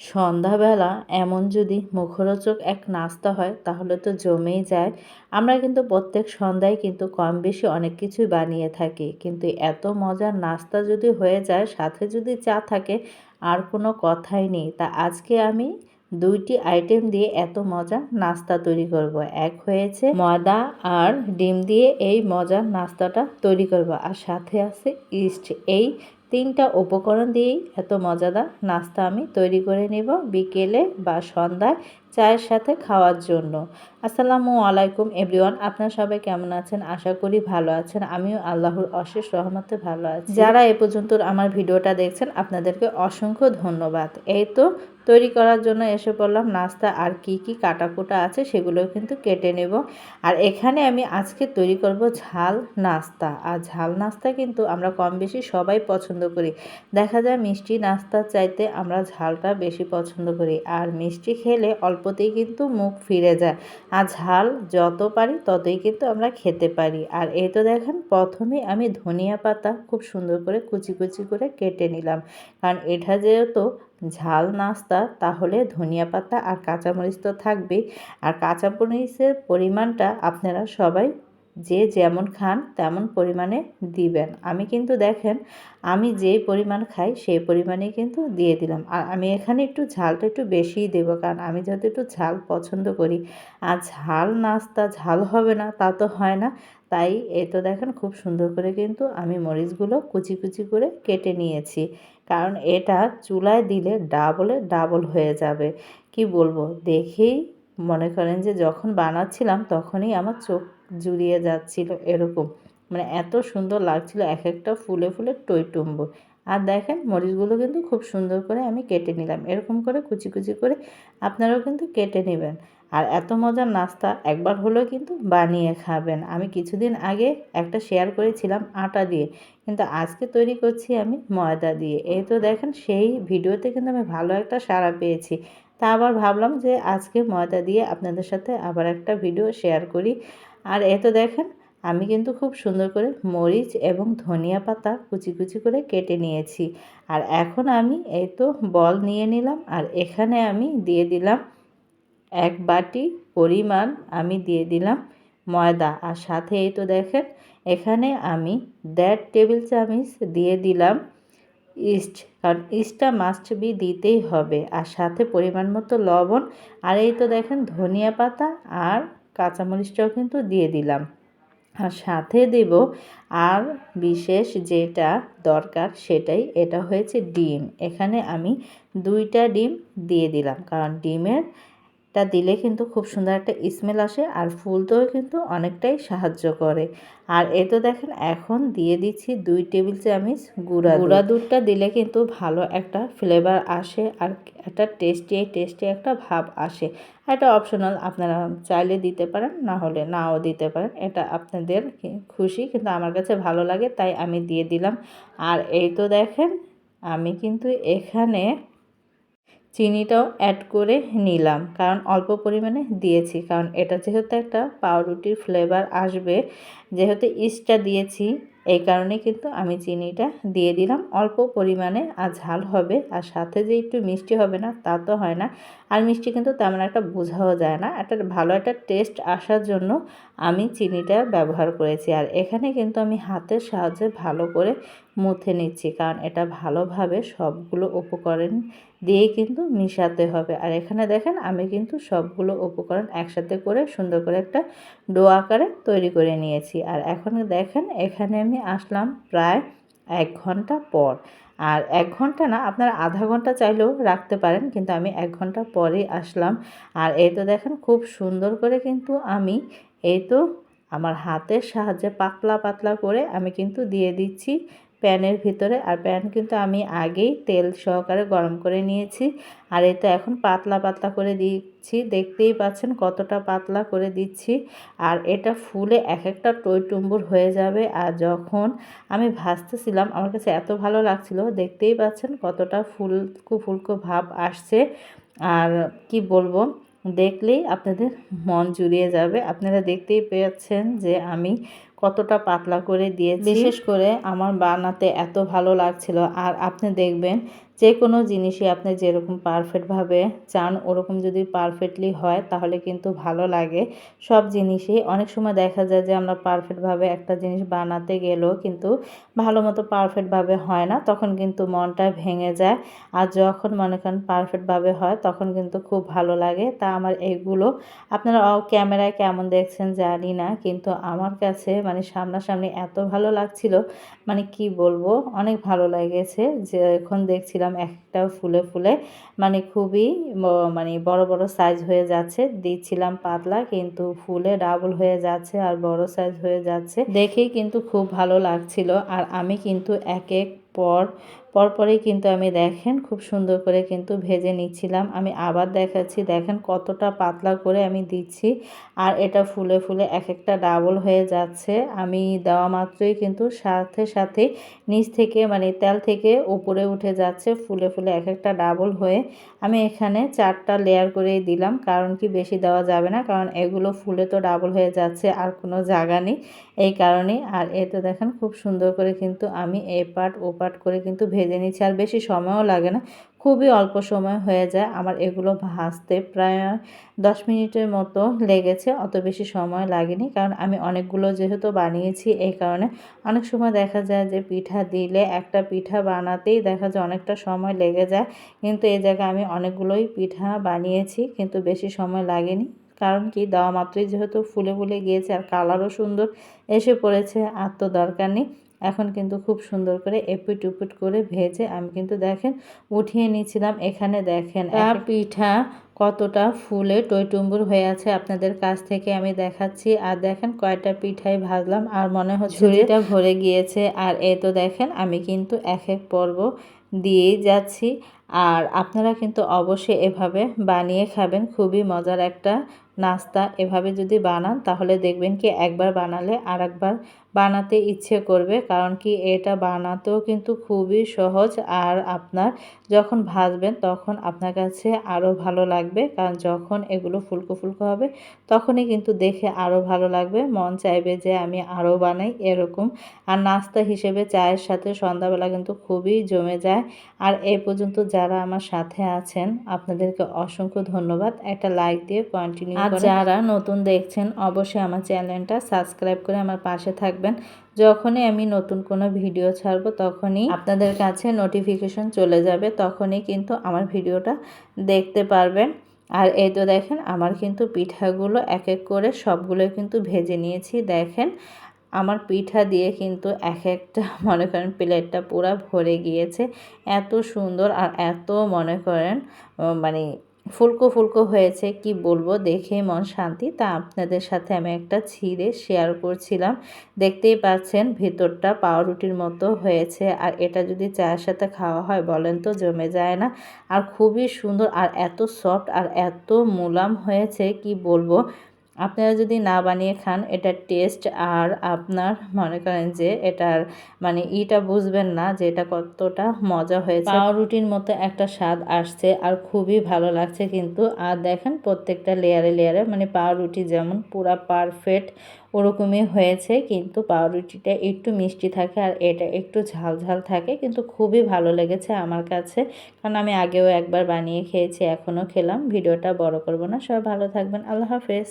সন্ধ্যাবেলা এমন যদি মুখরোচক এক নাস্তা হয়, তাহলে তো জমেই যায়। আমরা কিন্তু প্রত্যেক সন্ধ্যায় কিন্তু কম বেশি অনেক কিছুই বানিয়ে থাকি। কিন্তু এত মজার নাস্তা যদি হয়ে যায়, সাথে যদি চা থাকে, আর কোনো কথাই নেই। তা আজকে আমি দুইটি আইটেম দিয়ে এত মজা নাস্তা তৈরি করব। এক হয়েছে ময়দা আর ডিম দিয়ে এই মজার নাস্তাটা তৈরি করব। আর সাথে আছে ইস্ট, এই তিনটা উপকরণ দিয়েই এত মজাদার নাস্তা আমি তৈরি করে নেব বিকেলে বা সন্ধ্যায়। চায়ের সাথে খাওয়ার জন্য। আসসালামু আলাইকুম এভরিওয়ান, আপনার সবাই কেমন আছেন? আশা করি ভালো আছেন। আমিও আল্লাহর অশেষ রহমতে ভালো আছি। যারা এ পর্যন্ত আমার ভিডিওটা দেখছেন, আপনাদেরকে অসংখ্য ধন্যবাদ। এই তো তৈরি করার জন্য এসে পড়লাম, নাস্তা আর কি কি কাটাকুটা আছে সেগুলো কিন্তু কেটে নেব। আর এখানে আমি আজকে তৈরি করব ঝাল নাস্তা। আর ঝাল নাস্তা কিন্তু আমরা কম বেশি সবাই পছন্দ করি। দেখা যায় মিষ্টি নাস্তার চাইতে আমরা ঝালটা বেশি পছন্দ করি। আর মিষ্টি খেলে অল্পতেই কিন্তু মুখ ফিরে যায়। আর ঝাল যত পারি ততই কিন্তু আমরা খেতে পারি। আর এই তো দেখেন, প্রথমে আমি ধনিয়া পাতা খুব সুন্দর করে কুচি কুচি করে কেটে নিলাম। কারণ এটা যেহেতু ঝাল নাস্তা, তাহলে ধনিয়া পাতা আর কাঁচামরিচ তো থাকবেই। আর কাঁচামরিচের পরিমাণটা আপনারা সবাই যে যেমন খান তেমন পরিমাণে দিবেন। আমি কিন্তু দেখেন, আমি যেই পরিমাণ খাই সেই পরিমাণে কিন্তু দিয়ে দিলাম। আর আমি এখানে একটু ঝালটা একটু বেশিই দেবো, কারণ আমি যেহেতু একটু ঝাল পছন্দ করি। আর ঝাল নাস্তা ঝাল হবে না, তা তো হয় না। তাই এ তো দেখেন খুব সুন্দর করে কিন্তু আমি মরিচগুলো কুচি কুচি করে কেটে নিয়েছি। কারণ এটা চুলায় দিলে ডাবলে ডাবল হয়ে যাবে। কি বলব? দেখেই মনে করেন যে যখন বানাচ্ছিলাম তখনই আমার চোখ জুড়িয়ে যাচ্ছিল এরকম। মানে এত সুন্দর লাগছিল এক একটা ফুলে ফুলে টইটুম্ব আর দেখেন, মরিচগুলো কিন্তু খুব সুন্দর করে আমি কেটে নিলাম। এরকম করে কুচি কুচি করে আপনারাও কিন্তু কেটে নেবেন। আর এত মজার নাস্তা, একবার হলেও কিন্তু বানিয়ে খাবেন। আমি কিছুদিন আগে একটা শেয়ার করেছিলাম আটা দিয়ে, কিন্তু আজকে তৈরি করছি আমি ময়দা দিয়ে। এই তো দেখেন, সেই ভিডিওতে কিন্তু আমি ভালো একটা সাড়া পেয়েছি। তা আবার ভাবলাম যে আজকে ময়দা দিয়ে আপনাদের সাথে আবার একটা ভিডিও শেয়ার করি। আর এ তো দেখেন, আমি কিন্তু খুব সুন্দর করে মরিচ এবং ধনিয়া পাতা কুচি কুচি করে কেটে নিয়েছি। আর এখন আমি এই তো বল নিয়ে নিলাম আর এখানে আমি দিয়ে দিলাম এক বাটি পরিমাণ আমি দিয়ে দিলাম ময়দা। আর সাথে এই তো দেখেন, এখানে আমি দেড় টেবিল চামচ দিয়ে দিলাম ইস্ট, কারণ ইস্টটা মাস্ট বি দিতেই হবে। আর সাথে পরিমাণ মতো লবণ, আর এই তো দেখেন ধনিয়া পাতা আর কাঁচামরিচটাও কিন্তু দিয়ে দিলাম। আর সাথে দেব আর বিশেষ যেটা দরকার সেটাই, এটা হয়েছে ডিম। এখানে আমি দুইটা ডিম দিয়ে দিলাম, কারণ ডিমের টা দিলে কিন্তু খুব সুন্দর একটা স্মেল আসে আর ফুল ফুলতেও কিন্তু অনেকটাই সাহায্য করে। আর এ তো দেখেন, এখন দিয়ে দিচ্ছি দুই টেবিল চামচ গুঁড়া গুঁড়া দুধটা দিলে কিন্তু ভালো একটা ফ্লেভার আসে আর একটা টেস্টি টেস্টি একটা ভাব আসে। এটা অপশনাল আপনারা চাইলে দিতে পারেন, না হলে নাও দিতে পারেন। এটা আপনাদের খুশি, কিন্তু আমার কাছে ভালো লাগে, তাই আমি দিয়ে দিলাম। আর এই তো দেখেন, আমি কিন্তু এখানে চিনিটাও অ্যাড করে নিলাম। কারণ অল্প পরিমাণে দিয়েছি। কারণ এটা যেহেতু একটা পাউরুটির ফ্লেভার আসবে, যেহেতু ইস্টটা দিয়েছি এই কারণে কিন্তু আমি চিনিটা দিয়ে দিলাম। অল্প পরিমাণে, আর ঝাল হবে, আর সাথে যে একটু মিষ্টি হবে না, তা তো হয় না। আর মিষ্টি কিন্তু তেমন একটা বোঝাও যায় না। একটা ভালো একটা টেস্ট আসার জন্য আমি চিনিটা ব্যবহার করেছি। আর এখানে কিন্তু আমি হাতের সাহায্যে ভালো করে মুথে নিচ্ছি, কারণ এটা ভালোভাবে সবগুলো উপকরণ দিয়েই কিন্তু মিশাতে হবে। আর এখানে দেখেন, আমি কিন্তু সবগুলো উপকরণ একসাথে করে সুন্দর করে একটা ডো আকারে তৈরি করে নিয়েছি। আর এখন দেখেন, এখানে আমি আসলাম প্রায় এক ঘণ্টা পর। আর এক ঘণ্টা না, আপনারা আধা ঘণ্টা চাইলেও রাখতে পারেন, কিন্তু আমি এক ঘণ্টা পরেই আসলাম। আর এই তো দেখেন, খুব সুন্দর করে কিন্তু আমি এই তো আমার হাতের সাহায্যে পাতলা পাতলা করে আমি কিন্তু দিয়ে দিচ্ছি। প্যানের ভিতরে আর প্যান কিন্তু আমি আগেই তেল সহকারে গরম করে নিয়েছি। আর এটা এখন পাতলা পাতলা করে দিচ্ছি। দেখতেই পাচ্ছেন কতটা পাতলা করে দিচ্ছি। আর এটা ফুলে এক একটা টইটুম্বুর হয়ে যাবে। আর যখন আমি ভাজতেছিলাম, আমার কাছে এত ভালো লাগছিল, দেখতেই পাচ্ছেন কতটা ফুলকো ফুলকো ভাব আসছে। আর কি বলব, দেখলেই আপনাদের মন জুড়িয়ে যাবে। আপনারা দেখতেই পেয়েছেন যে আমি কতটা পাতলা করে দিয়েছি। বিশেষ করে আমার বানাতে এত ভালো লাগছিল। আর আপনি দেখবেন যে কোনো জিনিসই আপনি যেরকম পারফেক্টভাবে চান, ওরকম যদি পারফেক্টলি হয়, তাহলে কিন্তু ভালো লাগে। সব জিনিসই, অনেক সময় দেখা যায় যে আমরা পারফেক্টভাবে একটা জিনিস বানাতে গেলেও কিন্তু ভালো মতো পারফেক্টভাবে হয় না, তখন কিন্তু মনটা ভেঙে যায়। আর যখন মনে করেন পারফেক্টভাবে হয়, তখন কিন্তু খুব ভালো লাগে। তা আমার এইগুলো আপনারা ক্যামেরায় কেমন দেখছেন জানি না, কিন্তু আমার কাছে মানে সামনাসামনি এত ভালো লাগছিল। মানে কি বলব? অনেক ভালো লেগেছে যে এখন দেখছিলাম একটা ফুলে ফুলে মানে খুবই মানে বড় বড় সাইজ হয়ে যাচ্ছে। দিচ্ছিলাম পাতলা কিন্তু ফুলে ডাবল হয়ে যাচ্ছে আর বড় সাইজ হয়ে যাচ্ছে। দেখেই কিন্তু খুব ভালো লাগছিল। আর আমি কিন্তু এক এক পর পরপরই কিন্তু আমি দেখেন খুব সুন্দর করে কিন্তু ভেজে নিচ্ছিলাম। আমি আবার দেখাচ্ছি, দেখেন কতটা পাতলা করে আমি দিচ্ছি। আর এটা ফুলে ফুলে এক একটা ডাবল হয়ে যাচ্ছে। আমি দেওয়া মাত্রই কিন্তু সাথে সাথে নিচ থেকে মানে তেল থেকে উপরে উঠে যাচ্ছে, ফুলে ফুলে এক একটা ডাবল হয়ে। আমি এখানে চারটা লেয়ার করেই দিলাম, কারণ কি বেশি দেওয়া যাবে না, কারণ এগুলো ফুলে তো ডাবল হয়ে যাচ্ছে, আর কোনো জায়গা নেই এই কারণে আর এতে দেখেন খুব সুন্দর করে কিন্তু আমি এ পাট ও পাট করে কিন্তু ভেজে নিচ্ছি আর বেশি সময়ও লাগে না। খুবই অল্প সময় হয়ে যায়। আমার এগুলো ভাজতে প্রায় দশ মিনিটের মতো লেগেছে। অত বেশি সময় লাগেনি কারণ আমি অনেকগুলো যেহেতু বানিয়েছি এই কারণে অনেক সময় দেখা যায় যে পিঠা দিলে একটা পিঠা বানাতেই দেখা যায় অনেকটা সময় লেগে যায়। কিন্তু এই জায়গায় আমি অনেকগুলোই পিঠা বানিয়েছি কিন্তু বেশি সময় লাগেনি। কারণ কি? দেওয়া মাত্রই যেহেতু ফুলে ফুলে গিয়েছে আর কালারও সুন্দর এসে পড়েছে, আর তো দরকার নেই। এখন কিন্তু খুব সুন্দর করে এপুট উপুট করে ভেজে আমি কিন্তু দেখেন উঠিয়ে নিয়েছিলাম। এখানে দেখেন পিঠা কতটা ফুলে টইটুম্বুর হয়ে আছে আপনাদের কাছ থেকে আমি দেখাচ্ছি। আর দেখেন কয়টা পিঠাই ভাজলাম আর মনে হচ্ছে ঝুড়িটা ভরে গিয়েছে। আর এ তো দেখেন আমি কিন্তু এক এক পর্ব দিয়েই যাচ্ছি। আর আপনারা কিন্তু অবশ্যই এভাবে বানিয়ে খাবেন। খুবই মজার একটা নাস্তা। এভাবে যদি বানান তাহলে দেখবেন কি একবার বানালে আর একবার বানাতে ইচ্ছে করবে। কারণ কি এটা বানাতেও কিন্তু খুবই সহজ। আর আপনার যখন ভাজবেন তখন আপনার কাছে আরও ভালো লাগবে। কারণ যখন এগুলো ফুলকো ফুলকো হবে তখনই কিন্তু দেখে আরও ভালো লাগবে। মন চাইবে যে আমি আরও বানাই এরকম। আর নাস্তা হিসেবে চায়ের সাথে সন্ধ্যাবেলা কিন্তু খুবই জমে যায়। আর এই পর্যন্ত যারা আমার সাথে আছেন আপনাদেরকে অসংখ্য ধন্যবাদ। একটা লাইক দিয়ে কন্টিনিউ আর যারা নতুন দেখছেন অবশ্যই আমার চ্যানেলটা সাবস্ক্রাইব করে আমার পাশে থাকবেন যখনই আমি নতুন কোনো ভিডিও ছাড়বো, তখনই আপনাদের কাছে নোটিফিকেশন চলে যাবে, তখনই কিন্তু আমার ভিডিওটা দেখতে পারবেন। আর এই তো দেখেন, আমার কিন্তু পিঠাগুলো এক এক করে সবগুলো কিন্তু ভেজে নিয়েছি। দেখেন, আমার পিঠা দিয়ে কিন্তু এক একটা মনে করেন, প্লেটটা পুরো ভরে গিয়েছে। এত সুন্দর আর এত মনে করেন মানে ফুলকো ফুলকো হয়েছে, কি বলব? দেখে মন শান্তি। তা আপনাদের সাথে আমি একটা ছিঁড়ে শেয়ার করছিলাম। দেখতেই পাচ্ছেন, ভেতরটা পাউরুটির মতো হয়েছে। আর এটা যদি চায়ের সাথে খাওয়া হয়, বলেন তো জমে যায় না। আর খুবই সুন্দর, আর এত সফট আর এত মোলাম হয়েছে, কি বলব? আপনারা যদি না বানিয়ে খান এটার টেস্ট আর আপনার মনে করেন যে এটার মানে ইটা বুঝবেন না যে এটা কতটা মজা হয়েছে। পাউরুটির মতো একটা স্বাদ আসছে আর খুবই ভালো লাগছে কিন্তু। আর দেখেন প্রত্যেকটা লেয়ারে লেয়ারে মানে পাউরুটি যেমন পুরা পারফেক্ট ওরকমই হয়েছে কিন্তু পাউরুটিটা একটু মিষ্টি থাকে আর এটা একটু ঝাল ঝাল থাকে কিন্তু খুবই ভালো লেগেছে আমার কাছে। কারণ আমি আগেও একবার বানিয়ে খেয়েছি, এখনও খেলাম, ভিডিওটা বড় করব না। সবাই ভালো থাকবেন, আল্লাহ হাফেজ।